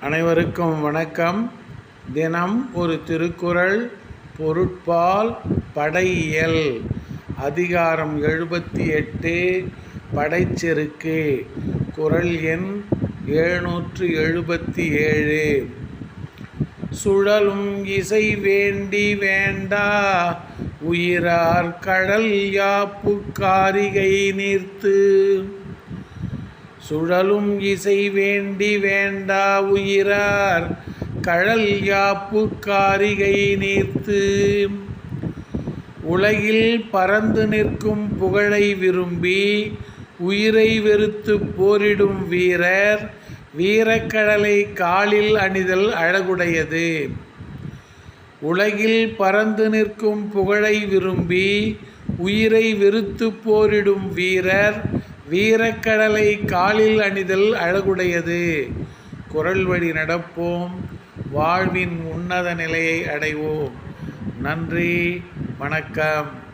அனைவருக்கும் வணக்கம். தினம் ஒரு திருக்குறள் பொருட்பால் படையியல். அதிகாரம் எழுபத்தி எட்டு படைச்செருக்கு. குறள் எண் எழுநூற்று எழுபத்தி ஏழு சுழலும் இசை வேண்டி வேண்டா உயிரார் கடல் யாப்பு காரிகை நீர்த்து. சுழலும் இசை வேண்டி வேண்டா உயிரார். கழல் யாப்பு காரிகை நீர்த்து. உலகில் பறந்து நிற்கும் புகழை விரும்பி உயிரை வெறுத்து போரிடும் வீரர் வீரக்கடலை காலில் அணிதல் அழகுடையது. உலகில் பறந்து நிற்கும் புகழை விரும்பி உயிரை வெறுத்து போரிடும் வீரர் வீரக்கடலை காலில் அணிதல் அழகுடையது. குரல் வழி நடப்போம். வாழ்வின் உன்னத நிலையை அடைவோம். நன்றி. வணக்கம்.